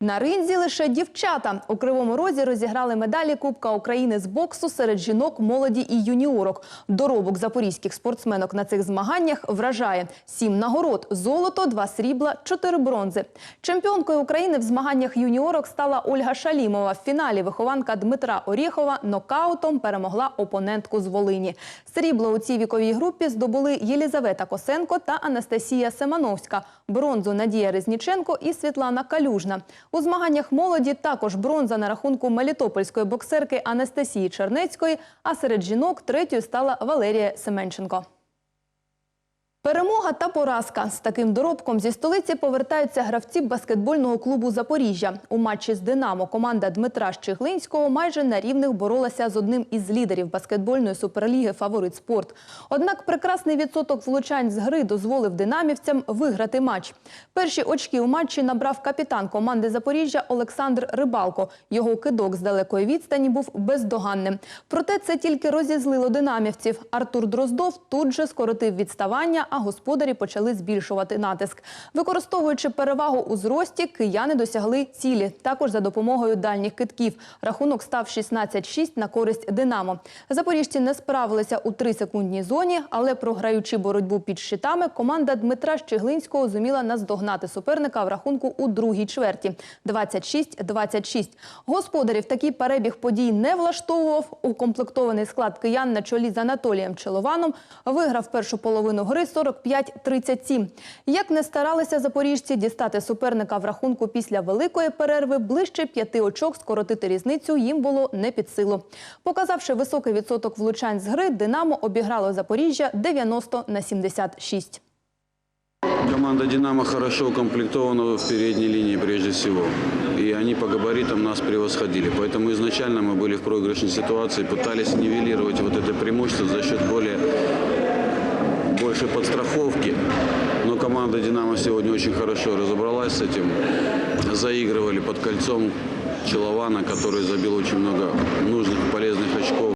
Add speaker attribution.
Speaker 1: На ринзі лише дівчата. У Кривому Розі розіграли медалі Кубка України з боксу серед жінок, молоді і юніорок. Доробок запорізьких спортсменок на цих змаганнях вражає. Сім нагород – золото, два срібла, чотири бронзи. Чемпіонкою України в змаганнях юніорок стала Ольга Шалімова. В фіналі вихованка Дмитра Орєхова нокаутом перемогла опонентку з Волині. Срібло у цій віковій групі здобули Єлізавета Косенко та Анастасія Семановська. Бронзу Надія Резніченко і Світлана Калюжна. У змаганнях молоді також бронза на рахунку мелітопольської боксерки Анастасії Чернецької, а серед жінок третьою стала Валерія Семенченко. Перемога та поразка. З таким доробком зі столиці повертаються гравці баскетбольного клубу «Запоріжжя». У матчі з «Динамо» команда Дмитра Щеглинського майже на рівних боролася з одним із лідерів баскетбольної суперліги «Фаворит Спорт». Однак прекрасний відсоток влучань з гри дозволив динамівцям виграти матч. Перші очки у матчі набрав капітан команди «Запоріжжя» Олександр Рибалко. Його кидок з далекої відстані був бездоганним. Проте це тільки розізлило динамівців. Артур Дроздов тут же скоротив відставання, а господарі почали збільшувати натиск. Використовуючи перевагу у зрості, кияни досягли цілі. Також за допомогою дальніх китків. Рахунок став 16-6 на користь «Динамо». Запоріжці не справилися у 3-секундній зоні, але програючи боротьбу під щитами, команда Дмитра Щеглинського зуміла наздогнати суперника в рахунку у другій чверті – 26-26. Господарів такий перебіг подій не влаштовував. Укомплектований склад киян на чолі з Анатолієм Челованом виграв першу половину гри 45-37. Як не старалися запоріжці дістати суперника в рахунку після великої перерви, ближче п'яти очок скоротити різницю їм було не під силу. Показавши високий відсоток влучань з гри, «Динамо» обіграло Запоріжжя 90 на 76.
Speaker 2: Команда «Динамо» хорошо укомплектована в передней линии прежде всего. И они по габаритам нас превосходили. Поэтому изначально мы были в проигрышной ситуации, пытались нивелировать вот это преимущество за счет более команда «Динамо» сегодня очень хорошо разобралась с этим. Заигрывали под кольцом Челована, который забил очень много нужных и полезных очков.